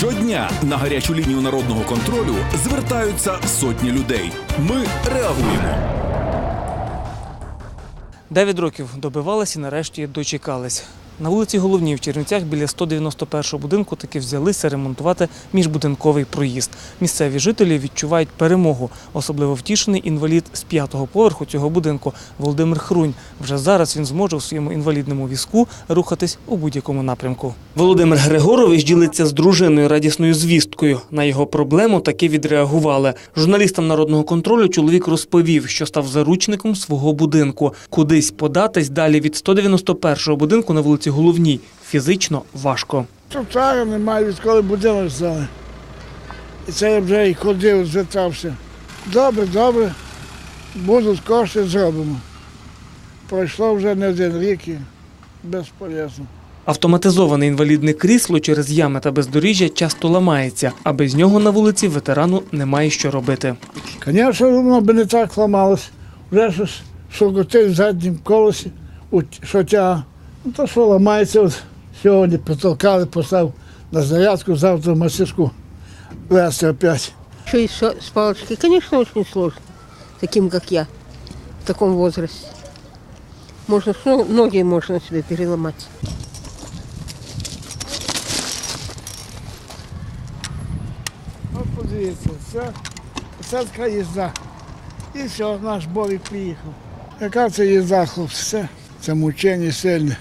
Щодня на гарячу лінію народного контролю звертаються сотні людей. Ми реагуємо. Дев'ять років добивалися і нарешті дочекались. На вулиці Головній в Чернівцях біля 191-го будинку таки взялися ремонтувати міжбудинковий проїзд. Місцеві жителі відчувають перемогу. Особливо втішений інвалід з п'ятого поверху цього будинку Володимир Хрунь. Вже зараз він зможе у своєму інвалідному візку рухатись у будь-якому напрямку. Володимир Григорович ділиться з дружиною радісною звісткою. На його проблему таки відреагували. Журналістам народного контролю чоловік розповів, що став заручником свого будинку. Кудись податись далі від 191-го будинку на вулиці Головній фізично важко. Тротуара немає, відколи будинок здали. І це я вже і ходив, звертався. Добре, добре, будуть кошти, зробимо. Пройшло вже не один рік і безполезно. Автоматизоване інвалідне крісло через ями та бездоріжжя часто ламається, а без нього на вулиці ветерану немає що робити. Звісно, воно би не так ламалось. Вже щось шокотить в заднім колесі, що тяга. Ну то що ламається, от сьогодні потолкали, постав на зарядку, завтра в мастерську вести опять. Что и со- с палочкой? Конечно, очень сложно. Таким, как я, в таком возрасте. Можно, с- ноги можно себе переломать. От подивіться, це, це така їзда. І все, наш Бобік приїхав. Яка це їзда, хлопці? Це, це мучення сильне.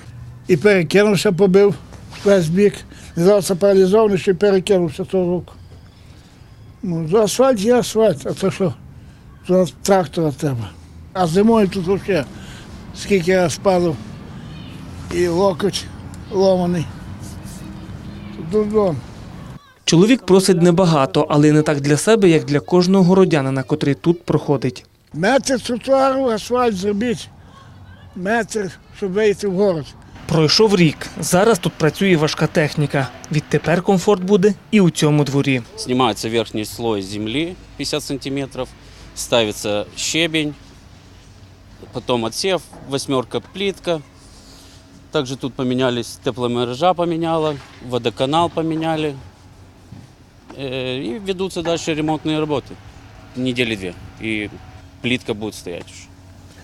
І перекинувся, побив весь бік. Зараз паралізований, що й перекинувся ту руку. Ну, за асфальт є асфальт, а то що? За трактора треба. А зимою тут взагалі скільки я спалив і локоть ломаний. Дурдом. Чоловік просить небагато, але не так для себе, як для кожного городянина, котрий тут проходить. Метр тротуару, асфальт зробіть. Метр, щоб вийти в город. Пройшов рік. Зараз тут працює важка техніка. Відтепер комфорт буде і у цьому дворі. Снимается верхний слой земли 50 сантиметров, ставится щебень, потом отсев, восьмерка плитка. Также тут поменялись, тепломережа поменяла, водоканал поменяли. Э, И ведутся дальше ремонтные работы. Недели две. И плитка будет стоять уже.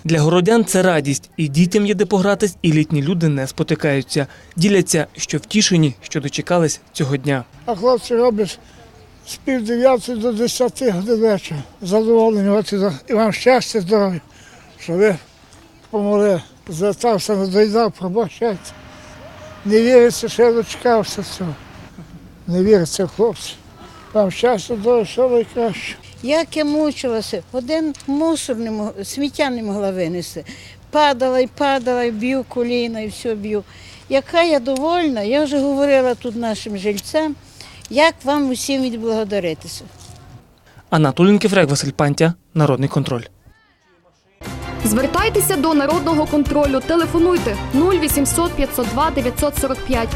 Для городян це радість, і дітям є де погратись, і літні люди не спотикаються. Діляться, що втішені, що дочекались цього дня. А хлопці роблять з пів дев'ятої до десяти годин вечора. Задоволені, от і вам щастя, здоров'я, що ви помогли. Звертався, не доїдав, пробачайте. Не віриться, що я дочекався цього. Не віриться, хлопці. Вам щастя, здоров'я, все найкраще. Як я мучилася, один мусор не мог, сміття не могла винести. Падала і падала, і б'ю коліна, і все б'ю. Яка я довольна, я вже говорила тут нашим жильцям, як вам усім відблагодаритися. Анатолій Кефрек, Василь Пантя, Народний контроль. Звертайтеся до народного контролю. Телефонуйте 0800 502 945